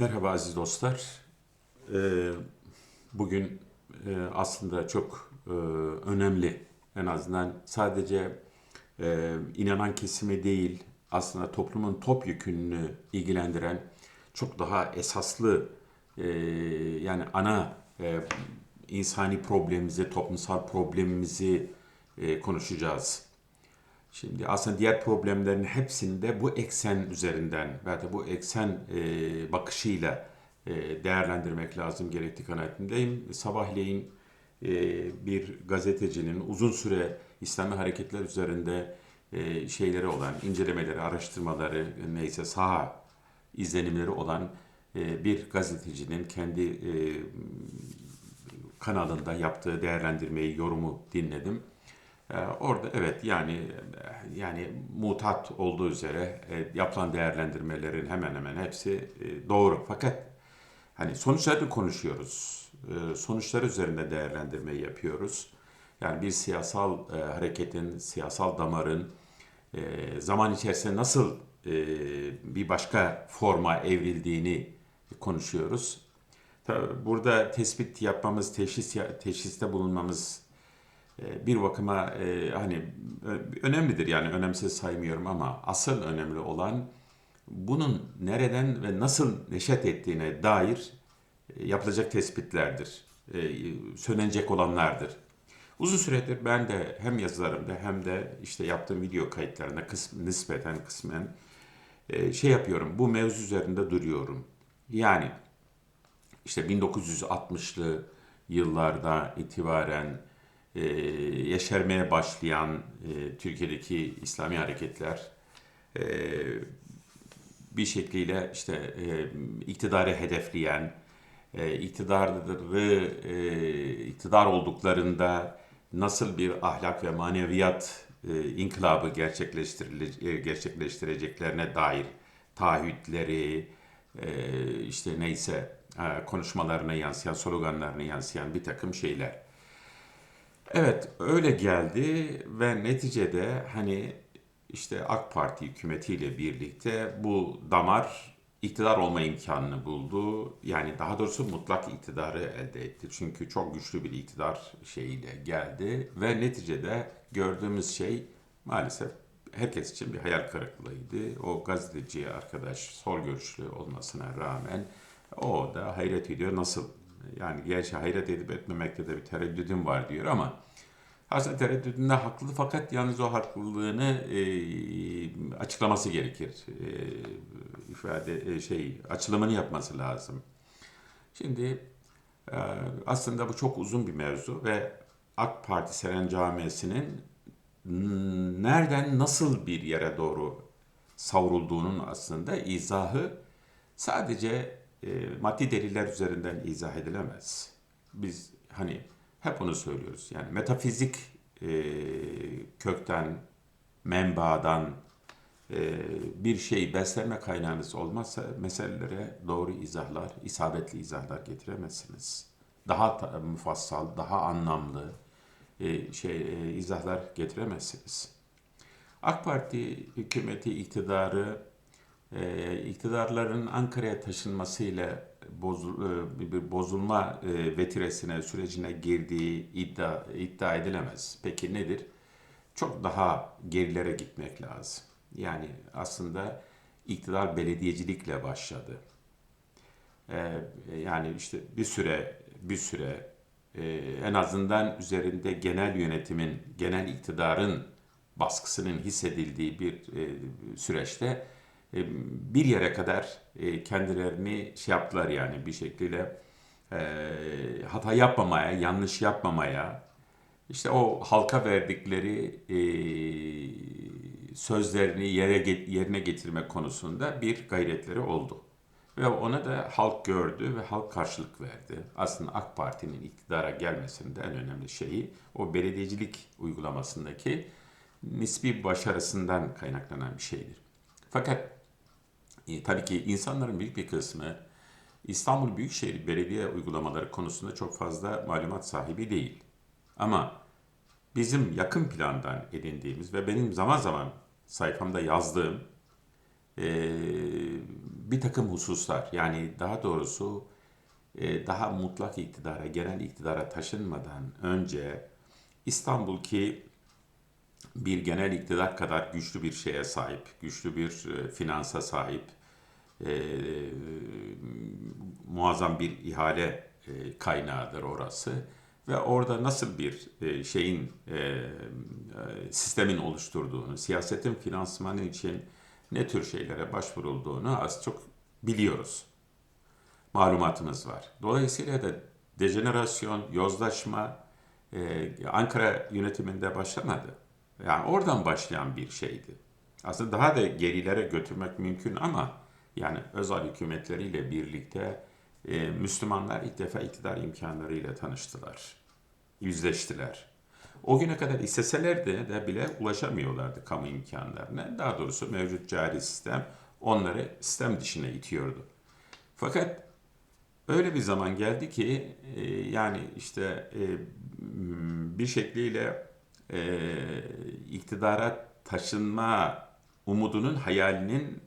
Merhaba aziz dostlar. Ee, Bugün e, aslında çok e, önemli, en azından sadece e, inanan kesimi değil, aslında toplumun topyekününü ilgilendiren çok daha esaslı, yani ana insani problemimizi, toplumsal problemimizi konuşacağız. Şimdi aslında diğer problemlerin hepsinde bu eksen üzerinden veya bu eksen e, bakışıyla e, değerlendirmek lazım gerektiği kanaatindeyim. Sabahleyin e, bir gazetecinin uzun süre İslami hareketler üzerinde e, şeyleri olan, incelemeleri, araştırmaları, neyse saha izlenimleri olan e, bir gazetecinin kendi e, kanalında yaptığı değerlendirmeyi, yorumu dinledim. Ee, Orada evet yani yani mutat olduğu üzere e, yapılan değerlendirmelerin hemen hemen hepsi e, doğru. Fakat hani sonuçları konuşuyoruz. E, Sonuçlar üzerinde değerlendirme yapıyoruz. Yani bir siyasal e, hareketin, siyasal damarın zaman içerisinde nasıl bir başka forma evrildiğini konuşuyoruz. Tabii burada tespit yapmamız, teşhis teşhiste bulunmamız bir bakıma e, hani ö- önemlidir yani önemsiz saymıyorum ama asıl önemli olan bunun nereden ve nasıl neşet ettiğine dair e, yapılacak tespitlerdir. E, söylenecek olanlardır. Uzun süredir ben de hem yazılarımda hem de işte yaptığım video kayıtlarında kısm, nispeten kısmen e, şey yapıyorum. Bu mevzu üzerinde duruyorum. Yani işte 1960'lı yıllarda itibaren e, yeşermeye başlayan e, Türkiye'deki İslami hareketler e, bir şekliyle işte e, iktidarı hedefleyen, e, iktidarı e, iktidar olduklarında nasıl bir ahlak ve maneviyat e, inkılabı e, gerçekleştireceklerine dair taahhütleri, e, işte neyse e, konuşmalarına yansıyan, sloganlarına yansıyan bir takım şeyler. Evet, öyle geldi ve neticede hani işte AK Parti hükümetiyle birlikte bu damar iktidar olma imkanını buldu. Yani daha doğrusu mutlak iktidarı elde etti. Çünkü çok güçlü bir iktidar şeyiyle geldi ve neticede gördüğümüz şey maalesef herkes için bir hayal kırıklığıydı. O gazeteci arkadaş sol görüşlü olmasına rağmen o da hayret ediyor nasıl yani gerçi hayret edip etmemekte de bir tereddüdüm var diyor ama aslında tereddüdünde haklı fakat yalnız o haklılığını e, açıklaması gerekir. E, ifade e, şey açılımını yapması lazım. Şimdi e, aslında bu çok uzun bir mevzu ve AK Parti Seren Camii'sinin n- nereden nasıl bir yere doğru savrulduğunun aslında izahı sadece e, maddi deliller üzerinden izah edilemez. Biz hani hep onu söylüyoruz. Yani metafizik e, kökten, menbaadan e, bir şey beslenme kaynağınız olmazsa meselelere doğru izahlar, isabetli izahlar getiremezsiniz. Daha ta- mufassal, daha anlamlı şey izahlar getiremezsiniz. AK Parti hükümeti iktidarı e, iktidarların Ankara'ya taşınmasıyla bozul, e, bir bozulma e, vetiresine, sürecine girdiği iddia, iddia edilemez. Peki nedir? Çok daha gerilere gitmek lazım. Yani aslında iktidar belediyecilikle başladı. Ee, yani işte bir süre bir süre e, en azından üzerinde genel yönetimin, genel iktidarın baskısının hissedildiği bir e, süreçte e, bir yere kadar e, kendilerini şey yaptılar yani bir şekilde e, hata yapmamaya, yanlış yapmamaya, işte o halka verdikleri e, sözlerini yere yerine getirme konusunda bir gayretleri oldu. Ve ona da halk gördü ve halk karşılık verdi. Aslında AK Parti'nin iktidara gelmesinde en önemli şeyi o belediyecilik uygulamasındaki nispi başarısından kaynaklanan bir şeydir. Fakat e, tabii ki insanların büyük bir kısmı İstanbul Büyükşehir Belediye uygulamaları konusunda çok fazla malumat sahibi değil. Ama bizim yakın plandan edindiğimiz ve benim zaman zaman sayfamda yazdığım e, bir takım hususlar yani daha doğrusu e, daha mutlak iktidara, genel iktidara taşınmadan önce İstanbul ki bir genel iktidar kadar güçlü bir şeye sahip, güçlü bir e, finansa sahip, e, muazzam bir ihale e, kaynağıdır orası ve orada nasıl bir e, şeyin e, e, sistemin oluşturduğunu, siyasetin finansmanı için ne tür şeylere başvurulduğunu az çok biliyoruz. Malumatımız var. Dolayısıyla da dejenerasyon, yozlaşma e, Ankara yönetiminde başlamadı. Yani oradan başlayan bir şeydi. Aslında daha da gerilere götürmek mümkün ama yani özel hükümetleriyle birlikte e, Müslümanlar ilk defa iktidar imkanlarıyla tanıştılar, yüzleştiler. O güne kadar isteselerdi de bile ulaşamıyorlardı kamu imkanlarına. Daha doğrusu mevcut cari sistem onları sistem dışına itiyordu. Fakat öyle bir zaman geldi ki e, yani işte e, bir şekliyle e, iktidara taşınma umudunun hayalinin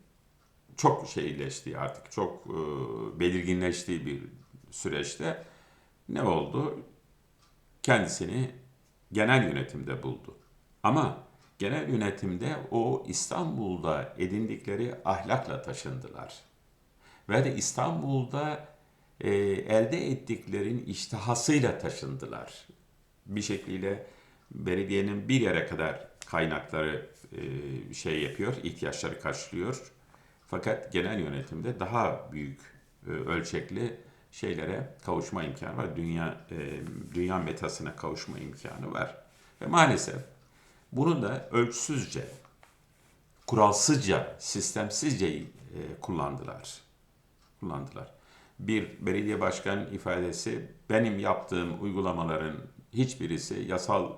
çok şeyleştiği artık çok e, belirginleştiği bir süreçte ne oldu? Kendisini genel yönetimde buldu. Ama genel yönetimde o İstanbul'da edindikleri ahlakla taşındılar. Ve de İstanbul'da e, elde ettiklerin iştihasıyla taşındılar. Bir şekliyle belediyenin bir yere kadar kaynakları e, şey yapıyor, ihtiyaçları karşılıyor. Fakat genel yönetimde daha büyük e, ölçekli şeylere kavuşma imkanı var. Dünya e, dünya metasına kavuşma imkanı var. Ve maalesef bunu da ölçüsüzce, kuralsızca, sistemsizce e, kullandılar. Kullandılar. Bir belediye başkan ifadesi benim yaptığım uygulamaların hiçbirisi yasal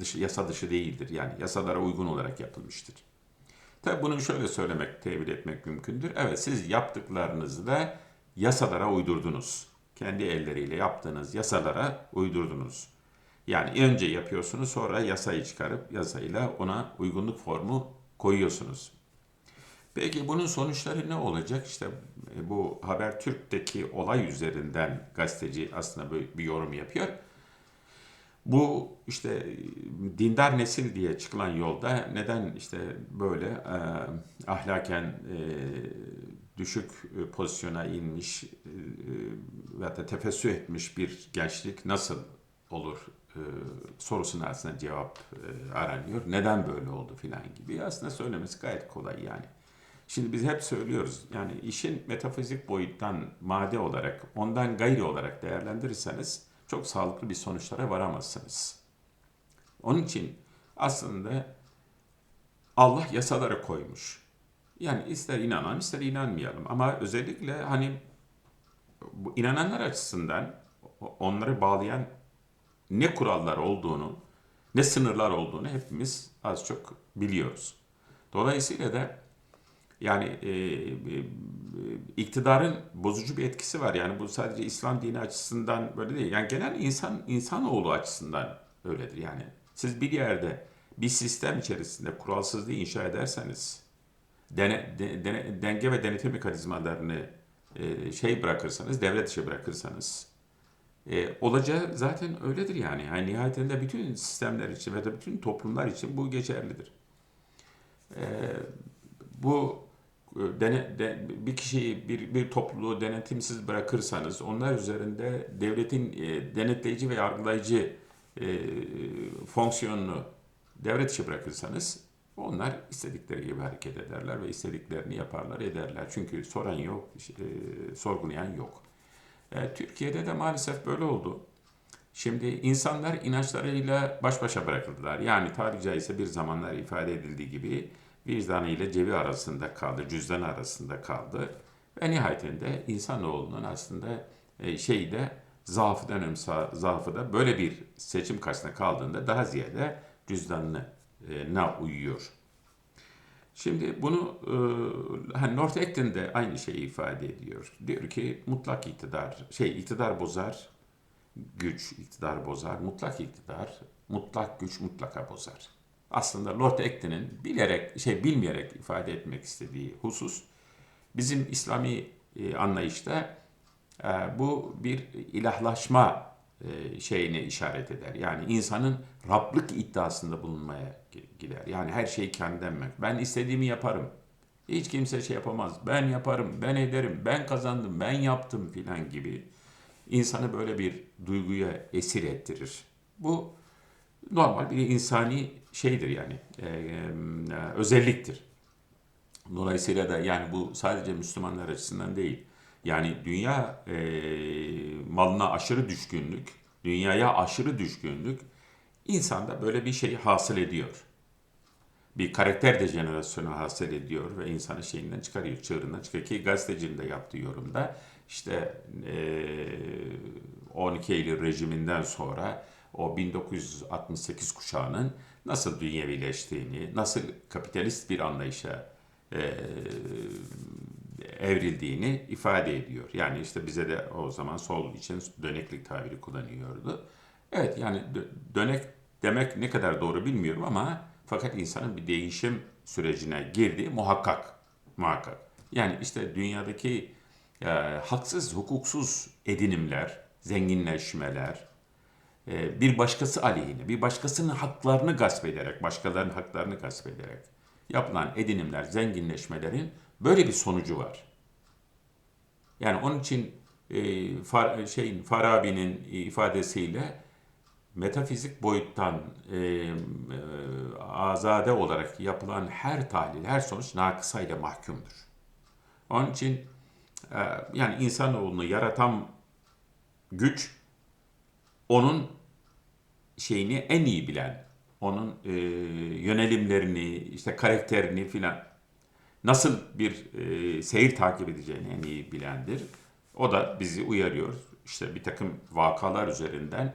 dışı, yasa dışı değildir. Yani yasalara uygun olarak yapılmıştır. Tabi bunu şöyle söylemek, tevil etmek mümkündür. Evet siz yaptıklarınızı da yasalara uydurdunuz. Kendi elleriyle yaptığınız yasalara uydurdunuz. Yani önce yapıyorsunuz sonra yasayı çıkarıp yasayla ona uygunluk formu koyuyorsunuz. Peki bunun sonuçları ne olacak? İşte e, bu Habertürk'teki olay üzerinden gazeteci aslında bir yorum yapıyor. Bu işte dindar nesil diye çıkılan yolda neden işte böyle e, ahlaken e, düşük pozisyona inmiş e, veya da tefessü etmiş bir gençlik nasıl olur e, sorusuna aslında cevap e, aranıyor. Neden böyle oldu filan gibi. Aslında söylemesi gayet kolay yani. Şimdi biz hep söylüyoruz yani işin metafizik boyuttan madde olarak ondan gayri olarak değerlendirirseniz çok sağlıklı bir sonuçlara varamazsınız. Onun için aslında Allah yasaları koymuş. Yani ister inanan ister inanmayalım ama özellikle hani bu inananlar açısından onları bağlayan ne kurallar olduğunu, ne sınırlar olduğunu hepimiz az çok biliyoruz. Dolayısıyla da yani e, e, iktidarın bozucu bir etkisi var. Yani bu sadece İslam dini açısından böyle değil. Yani genel insan insanoğlu açısından öyledir. Yani siz bir yerde bir sistem içerisinde kuralsızlığı inşa ederseniz dene, de, de, denge ve denetim mekanizmalarını e, şey bırakırsanız, devlet dışı bırakırsanız e, olacağı zaten öyledir yani. yani. Nihayetinde bütün sistemler için ve de bütün toplumlar için bu geçerlidir. E, bu dene, de, bir kişiyi, bir, bir topluluğu denetimsiz bırakırsanız, onlar üzerinde devletin e, denetleyici ve yargılayıcı e, fonksiyonunu devlet dışı bırakırsanız, onlar istedikleri gibi hareket ederler ve istediklerini yaparlar, ederler. Çünkü soran yok, e, sorgulayan yok. E, Türkiye'de de maalesef böyle oldu. Şimdi insanlar inançlarıyla baş başa bırakıldılar. Yani tabiri caizse bir zamanlar ifade edildiği gibi vicdanı ile cebi arasında kaldı, cüzdan arasında kaldı. Ve nihayetinde insanoğlunun aslında e, şeyi de zaafı dönem zaafı da böyle bir seçim karşısında kaldığında daha ziyade cüzdanına e, uyuyor. Şimdi bunu e, hani North Acton de aynı şeyi ifade ediyor. Diyor ki mutlak iktidar, şey iktidar bozar, güç iktidar bozar, mutlak iktidar, mutlak güç mutlaka bozar aslında Lord Acton'in bilerek, şey bilmeyerek ifade etmek istediği husus Bizim İslami e, anlayışta e, bu bir ilahlaşma e, şeyine işaret eder. Yani insanın Rablık iddiasında bulunmaya gi- gider. Yani her şeyi kendinden? Ben istediğimi yaparım. Hiç kimse şey yapamaz. Ben yaparım, ben ederim, ben kazandım, ben yaptım filan gibi insanı böyle bir duyguya esir ettirir. Bu normal bir insani şeydir yani, e, e, özelliktir. Dolayısıyla da yani bu sadece Müslümanlar açısından değil. Yani dünya e, malına aşırı düşkünlük, dünyaya aşırı düşkünlük insanda böyle bir şey hasıl ediyor. Bir karakter dejenerasyonu hasıl ediyor ve insanı şeyinden çıkarıyor, çığırından çıkarıyor. Ki gazetecinin de yaptığı yorumda işte e, 12 Eylül rejiminden sonra o 1968 kuşağının nasıl dünyevileştiğini, nasıl kapitalist bir anlayışa e, evrildiğini ifade ediyor. Yani işte bize de o zaman sol için döneklik tabiri kullanıyordu. Evet yani dö- dönek demek ne kadar doğru bilmiyorum ama fakat insanın bir değişim sürecine girdiği muhakkak. Muhakkak. Yani işte dünyadaki e, haksız, hukuksuz edinimler, zenginleşmeler, bir başkası aleyhine, bir başkasının haklarını gasp ederek, başkalarının haklarını gasp ederek yapılan edinimler, zenginleşmelerin böyle bir sonucu var. Yani onun için e, Far, şeyin Farabi'nin ifadesiyle metafizik boyuttan e, e, azade olarak yapılan her tahlil, her sonuç nakısayla mahkumdur. Onun için e, yani insanoğlunu yaratan güç onun şeyini en iyi bilen, onun e, yönelimlerini, işte karakterini filan nasıl bir e, seyir takip edeceğini en iyi bilendir. O da bizi uyarıyor. İşte bir takım vakalar üzerinden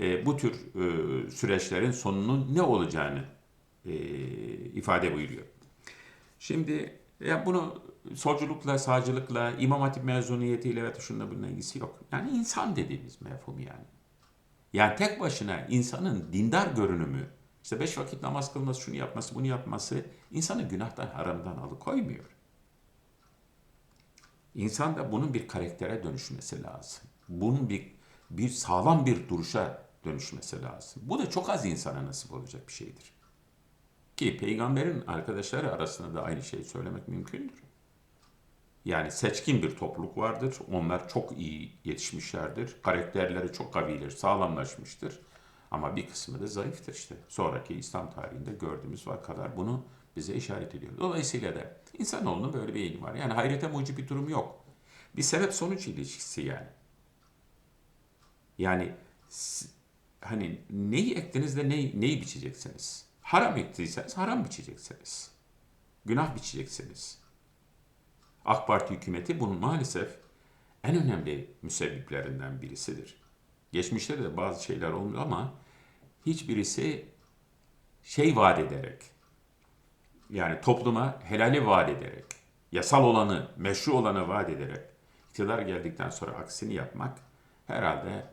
e, bu tür e, süreçlerin sonunun ne olacağını e, ifade buyuruyor. Şimdi ya bunu solculukla, sağcılıkla, imam hatip mezuniyetiyle ve şununla bununla ilgisi yok. Yani insan dediğimiz mefhum yani. Yani tek başına insanın dindar görünümü, işte beş vakit namaz kılması, şunu yapması, bunu yapması insanı günahtan, haramdan alıkoymuyor. İnsan da bunun bir karaktere dönüşmesi lazım. Bunun bir, bir sağlam bir duruşa dönüşmesi lazım. Bu da çok az insana nasip olacak bir şeydir. Ki peygamberin arkadaşları arasında da aynı şeyi söylemek mümkündür. Yani seçkin bir topluluk vardır. Onlar çok iyi yetişmişlerdir. Karakterleri çok kavidir, sağlamlaşmıştır. Ama bir kısmı da zayıftır işte. Sonraki İslam tarihinde gördüğümüz vakalar bunu bize işaret ediyor. Dolayısıyla da insanoğlunun böyle bir eğilimi var. Yani hayrete mucib bir durum yok. Bir sebep sonuç ilişkisi yani. Yani hani neyi ektiniz de neyi, neyi biçeceksiniz? Haram ektiyseniz haram biçeceksiniz. Günah biçeceksiniz. AK Parti hükümeti bunun maalesef en önemli müsebbiplerinden birisidir. Geçmişte de bazı şeyler olmuyor ama hiçbirisi şey vaat ederek, yani topluma helali vaat ederek, yasal olanı, meşru olanı vaat ederek iktidar geldikten sonra aksini yapmak herhalde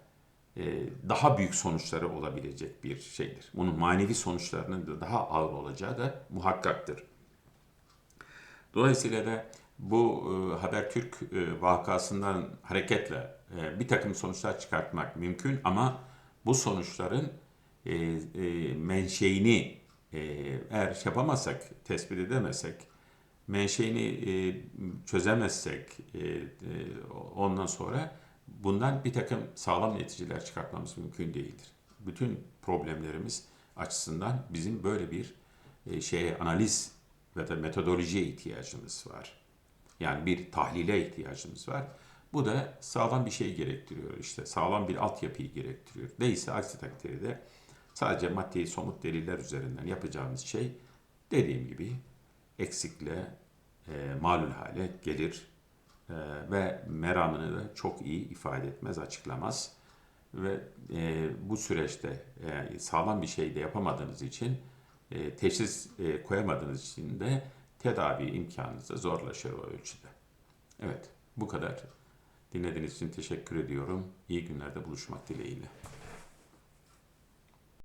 e, daha büyük sonuçları olabilecek bir şeydir. Bunun manevi sonuçlarının da daha ağır olacağı da muhakkaktır. Dolayısıyla da bu e, Habertürk e, vakasından hareketle e, bir takım sonuçlar çıkartmak mümkün ama bu sonuçların e, e, menşeini e, eğer şey yapamazsak, tespit edemezsek, menşeini e, çözemezsek e, e, ondan sonra bundan bir takım sağlam neticeler çıkartmamız mümkün değildir. Bütün problemlerimiz açısından bizim böyle bir e, şeye analiz ve de metodolojiye ihtiyacımız var. Yani bir tahlile ihtiyacımız var. Bu da sağlam bir şey gerektiriyor işte. Sağlam bir altyapıyı gerektiriyor. Değilse aksi takdirde sadece maddi somut deliller üzerinden yapacağımız şey dediğim gibi eksikle e, malul hale gelir e, ve meramını da çok iyi ifade etmez, açıklamaz. Ve e, bu süreçte e, sağlam bir şey de yapamadığınız için, e, teşhis e, koyamadığınız için de tedavi imkanınız da zorlaşır o ölçüde. Evet, bu kadar. Dinlediğiniz için teşekkür ediyorum. İyi günlerde buluşmak dileğiyle.